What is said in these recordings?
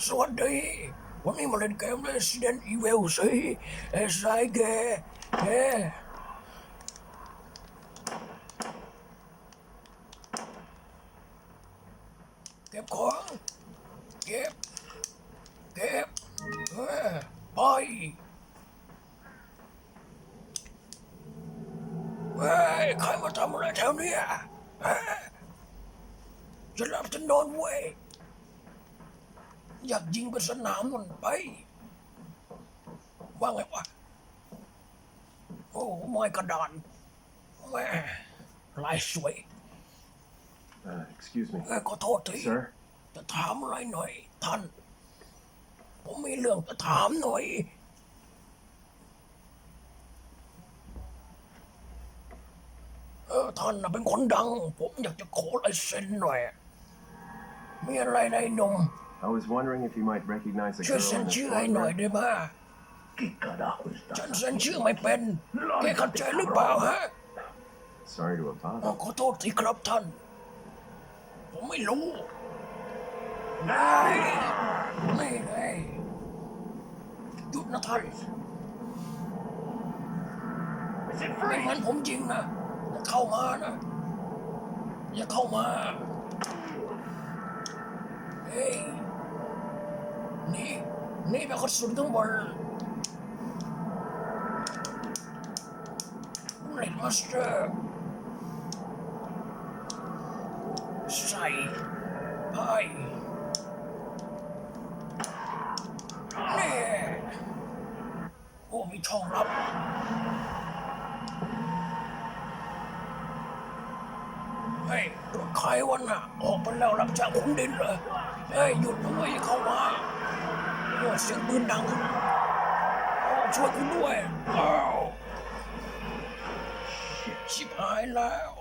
สวัสดี วันนี้มาเล่นเกม Resident Evil สิเอสายแกเอ้ยเก็บของ เก็บ เก็บเอ้ยไปเฮ้ยใครมาทำอะไรแถวเนี้ยฮะจะหลับจะนอนเว้ย อยากยิงไปสนามมันไป ว่าไงวะโอ้ไม้กระดานแม่ลายสวย Uh, excuse me. เอ้ยขอโทษที Sir? จะถามอะไรหน่อย ท่าน ผมมีเรื่องจะถามหน่อย เออท่านน่ะเป็นคนดัง ผมอยากจะขอลายเซ็นหน่อย มีอะไรในหนม I was wondering if you might recognize the ช่วย girl เซ็น in the ชื่อให้หน่อย photograph. ได้ไหมฉันเซ็นชื่อไม่เป็นแกเข้าใจหรือเปล่าฮะ Sorry to อ๋อ bother. ขอโทษทีครับท่าน ผมไม่รู้ได้ไม่ไงหยุดนะท่านไม่งั้นผมจริงนะอย่าเข้ามานะ อย่าเข้ามา เฮ้ย นี่ นี่เป็นกระสุนทั้งหมดเล่นมาสเตอร์ใส่ไปนี่โอ้มีช่องลับเฮ้ยรถใครวันน่ะ ออกไปแล้วรับจากขุนดินเหรอเฮ้ย หยุดนะเว้ยเข้ามา โอ้เสียงปืนดังโอ้ช่วยกูด้วยอ้าวชิบหายแล้ว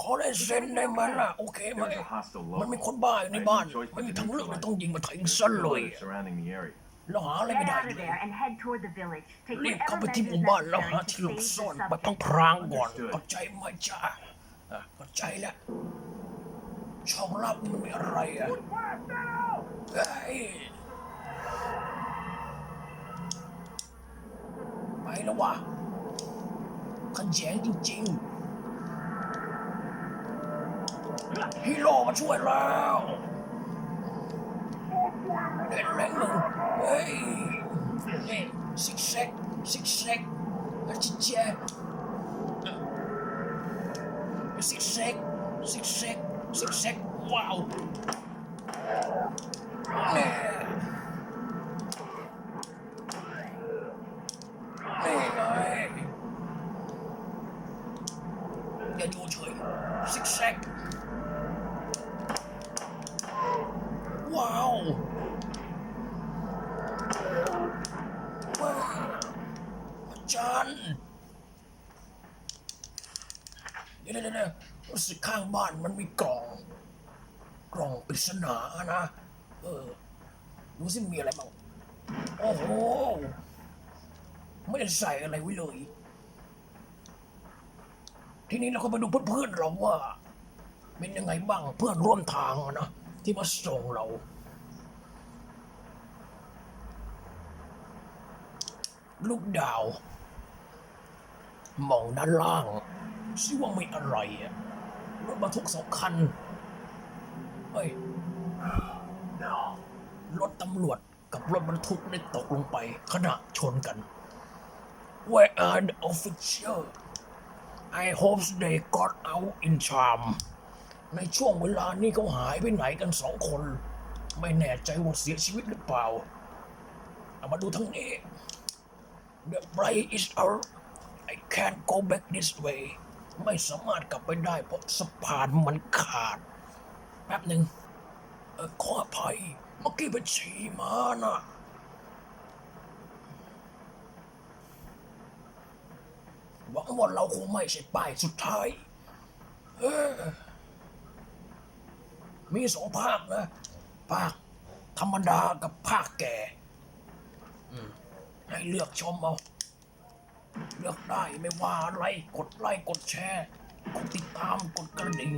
ขอได้เซ็นได้ไหมล่ะ โอเคไหม There's a hostile มันมี local. คนบ้าอยู่ในบ้าน I had no choice ไม่ but มี to ทางเลือกเลย neutralize ต้องยิงมาทิ้ง the ซะเลย village surrounding the area. เราหาอะไรไม่ Get ได้ out เล of ย there and head toward the village. Take รีบเข้า whatever ไปที่หมู่ measures บ้านแล้วหา necessary ที่หล to บ save ซ่อน the ไปพัง subject. พรางก่อน Understood เข้าใจไหมจ้าอะเข้าใจแล้ว ช่องลับมันมีอะไรอะเฮ้ยไปแล้ววะขันแย้งจริงๆฮีโร่มาช่วยแล้วเด็ดแรงหนึ่งเฮ้ยซิกแซกซิกแซกอาจิเจซิกแซกซิกแซก ซิกแซกว้าวนี่นี่ไงอย่าอยู่เฉยซิกแซกว้าวว้าวอาจารย์เดี๋ยวเดี๋ยวเดี๋ยว รู้สึกข้างบ้านมันมีกล่อง กล่องปริศนานะ เออดูสิมีอะไรบ้าง โอ้โห ไม่ได้ใส่อะไรไว้เลย ทีนี้เราก็ไปดูเพื่อนๆเราว่า เป็นยังไงบ้างเพื่อนร่วมทางนะ ที่มาส่งเรา ลูกดาวมองด้านล่างซิว่ามีอะไรอะ รถบรรทุกสองคัน เฮ้ย No. รถตำรวจกับรถบรรทุกได้ตกลงไปขณะชนกัน Where are the officials I hope they got out in time ในช่วงเวลานี้เขาหายไปไหนกันสองคน ไม่แน่ใจว่าเสียชีวิตหรือเปล่าเอามาดูทั้งนี้ The bride is out I can't go back this way ไม่สามารถกลับไปได้ เพราะสะพานมันขาด แป๊บหนึ่งเออขออภัย เมื่อกี้ไปฉี่มานะหวังว่าเราคงไม่ใช่ป้ายสุดท้ายเออมีสองภาคนะ ภาคธรรมดากับภาคแก่ให้เลือกชมเอา เลือกได้ไม่ว่าอะไรกดไลค์กดแชร์ กดติดตามกดกระดิ่ง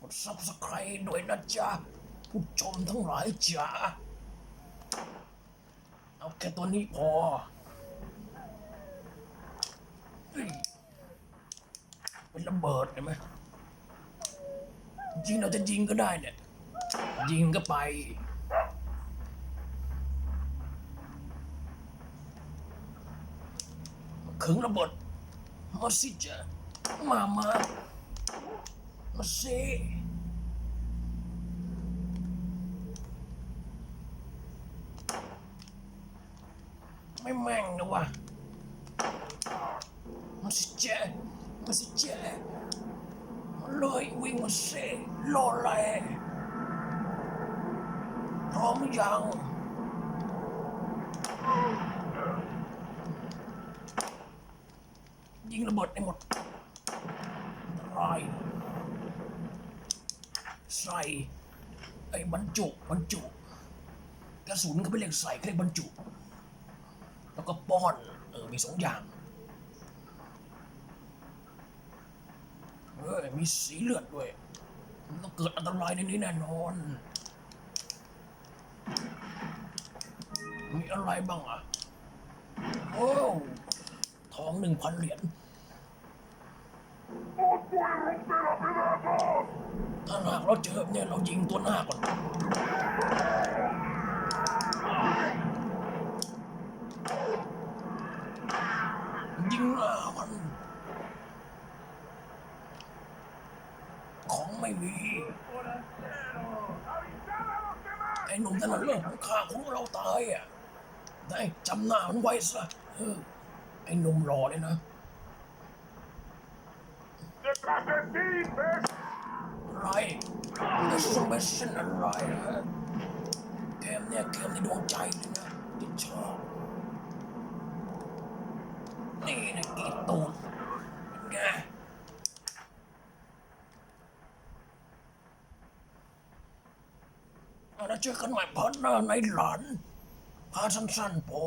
กดซับสไครด้วยนะจ๊ะ ผู้ชมทั้งหลายจ๋าเอาแค่ตัวนี้พอเป็นระเบิดเห็นไหมจริงเราจะยิงก็ได้เนี่ย ยิงก็ไป ขึงระเบิดมาสิจ๊ะมามามาสิไม่แม่งนะวะมาสิจ๊ะมาสิจ๊ะมาเลยวิ่งมาสิรออะไรพร้อมยัง ยิ งระเบิดให้หมดรายใส่ไอ้บรรจุบรรจุกระสุนก็ไม่เรียกใส่เขาเรียกบรรจุ แล้วก็ป้อนเออมีสองอย่างเออมีสีเลือดด้วย มันต้องเกิดอันตรายในนี้แน่นอน มีอะไรบ้างอะโอ้ทองหนึ่งพันเหรียญ ถ้าหากเราเจอเนี่ยเรายิงตัวหน้าก่อน ยิงหน้ามัน ของไม่มี ไอ้หนุ่มนั่นเรื่องของข้าของเราตายอะ ได้จำหน้ามันไว้ซะไอ้หนุ่มรอเลยนะ อะไรนี่สมัยฉันอะไรฮะเกมเนี่ยเกมในดวงใจเลยนะที่ชอบนี่นะกีตูนไงเอาแล้วเจอกันใหม่พอดหน้าในหลานพาสั้นๆพอ